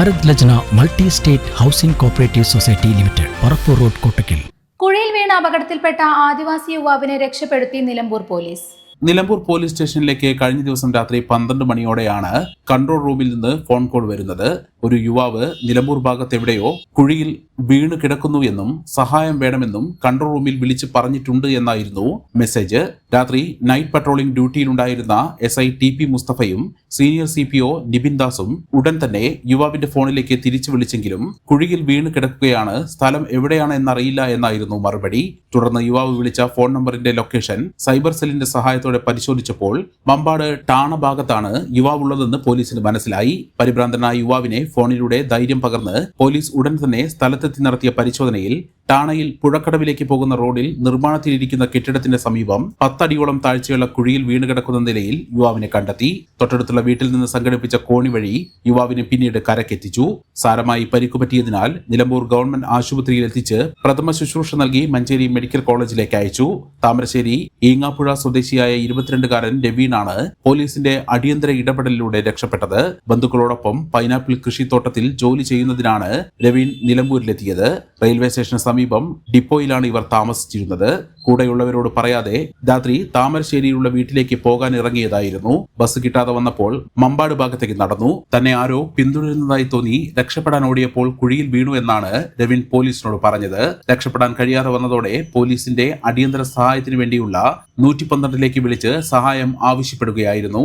Bharat Lajna multi state housing cooperative society limited Parappur road Kottakkal. കുഴയിൽ വീണ അപകടത്തിൽപ്പെട്ട ആദിവാസി യുവാവിനെ രക്ഷപ്പെടുത്തി നിലമ്പൂർ പോലീസ്. നിലമ്പൂർ പോലീസ് സ്റ്റേഷനിലേക്ക് കഴിഞ്ഞ ദിവസം രാത്രി പന്ത്രണ്ട് മണിയോടെയാണ് കൺട്രോൾ റൂമിൽ നിന്ന് ഫോൺ കോൾ വരുന്നത്. ഒരു യുവാവ് നിലമ്പൂർ ഭാഗത്ത് എവിടെയോ കുഴിയിൽ വീണ് കിടക്കുന്നു എന്നും സഹായം വേണമെന്നും കൺട്രോൾ റൂമിൽ വിളിച്ച് പറഞ്ഞിട്ടുണ്ട് എന്നായിരുന്നു മെസ്സേജ്. രാത്രി നൈറ്റ് പട്രോളിംഗ് ഡ്യൂട്ടിയിലുണ്ടായിരുന്ന S I T P മുസ്തഫയും senior C P O Nibin ദാസും ഉടൻ തന്നെ യുവാവിന്റെ ഫോണിലേക്ക് തിരിച്ചു വിളിച്ചെങ്കിലും കുഴിയിൽ വീണ് കിടക്കുകയാണ് സ്ഥലം എവിടെയാണ് എന്നറിയില്ല എന്നായിരുന്നു മറുപടി. തുടർന്ന് യുവാവ് വിളിച്ച ഫോൺ നമ്പറിന്റെ ലൊക്കേഷൻ സൈബർ സെല്ലിന്റെ സഹായത്തോടെ പരിശോധിച്ചപ്പോൾ മമ്പാട് ടാണ ഭാഗത്താണ് യുവാവുള്ളതെന്ന് പോലീസിന് മനസ്സിലായി. പരിഭ്രാന്തനായ യുവാവിനെ ഫോണിലൂടെ ധൈര്യം പകർന്ന് പോലീസ് ഉടൻ തന്നെ സ്ഥലത്തെത്തി നടത്തിയ പരിശോധനയിൽ ടാണയിൽ പുഴക്കടവിലേക്ക് പോകുന്ന റോഡിൽ നിർമ്മാണത്തിലിരിക്കുന്ന കെട്ടിടത്തിന്റെ സമീപം പത്തടിയോളം താഴ്ചയുള്ള കുഴിയിൽ വീണ് കിടക്കുന്ന നിലയിൽ യുവാവിനെ കണ്ടെത്തി. തൊട്ടടുത്തുള്ള വീട്ടിൽ നിന്ന് സംഘടിപ്പിച്ച കോണി വഴി യുവാവിനെ പിന്നീട് കരക്കെത്തിച്ചു. സാരമായി പരിക്കുപറ്റിയതിനാൽ നിലമ്പൂർ ഗവൺമെന്റ് ആശുപത്രിയിൽ എത്തിച്ച് പ്രഥമ ശുശ്രൂഷ നൽകി മഞ്ചേരി മെഡിക്കൽ കോളേജിലേക്ക് അയച്ചു. താമരശ്ശേരി ഈങ്ങാപ്പുഴ സ്വദേശിയായ ഇരുപത്തിരണ്ടുകാരൻ രവീനാണ് പോലീസിന്റെ അടിയന്തര ഇടപെടലിലൂടെ രക്ഷപ്പെട്ടത്. ബന്ധുക്കളോടൊപ്പം പൈനാപ്പിൾ കൃഷിത്തോട്ടത്തിൽ ജോലി ചെയ്യുന്നതിനാണ് രവീൻ നിലമ്പൂരിലെത്തിയത്. റെയിൽവേ സ്റ്റേഷന് സമീപം ഡിപ്പോയിലാണ് ഇവർ താമസിച്ചിരുന്നത്. കൂടെയുള്ളവരോട് പറയാതെ രാത്രി താമരശ്ശേരിയിലുള്ള വീട്ടിലേക്ക് പോകാൻ ഇറങ്ങിയതായിരുന്നു. ബസ് കിട്ടാതെ വന്നപ്പോൾ മമ്പാട് ഭാഗത്തേക്ക് നടന്നു. തന്നെ ആരോ പിന്തുടരുന്നതായി തോന്നി രക്ഷപ്പെടാൻ ഓടിയപ്പോൾ കുഴിയിൽ വീണു എന്നാണ് രവിൻ പോലീസിനോട് പറഞ്ഞത്. രക്ഷപ്പെടാൻ കഴിയാതെ വന്നതോടെ പോലീസിന്റെ അടിയന്തര സഹായത്തിന് വേണ്ടിയുള്ള നൂറ്റി പന്ത്രണ്ടിലേക്ക് വിളിച്ച് സഹായം ആവശ്യപ്പെടുകയായിരുന്നു.